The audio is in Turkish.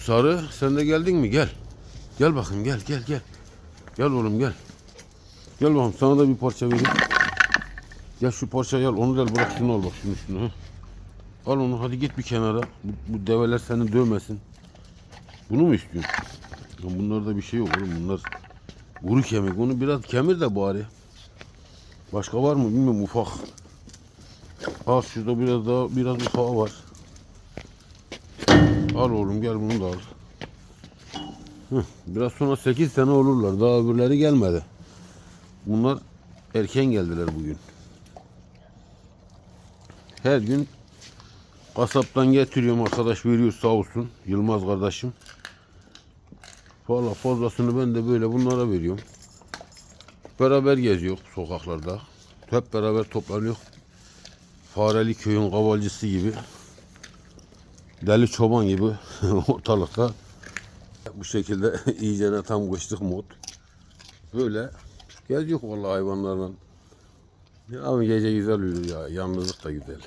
Sarı sen de geldin mi? Gel. Gel bakayım gel gel gel. Gel oğlum gel. Gel bakalım sana da bir parça vereyim. Gel şu parçayı al onu da bırak şunu al bak şunu üstüne. ha. Al onu hadi git bir kenara. Bu, bu develer seni dövmesin. Bunu mu istiyorsun? Ya bunlarda bir şey yok oğlum bunlar. Kuru kemik onu biraz kemir de bari. Başka var mı bilmiyorum ufak. Al şurada biraz daha biraz ufağı var. Al oğlum gel bunu da al. Biraz sonra 8 sene olurlar. Daha öbürleri gelmedi. Bunlar erken geldiler bugün. Her gün kasaptan getiriyorum arkadaş veriyor sağ olsun. Yılmaz kardeşim. Valla fazlasını ben de böyle bunlara veriyorum. Beraber geziyor sokaklarda. Hep beraber toplanıyor. Fareli köyün kavalcısı gibi. Deli çoban gibi ortalıkta. Bu şekilde iyicene tam kışlık mod. Böyle geziyor vallahi hayvanlarla. Ya abi gece güzel uyuyor ya. Yalnızlık da güzel.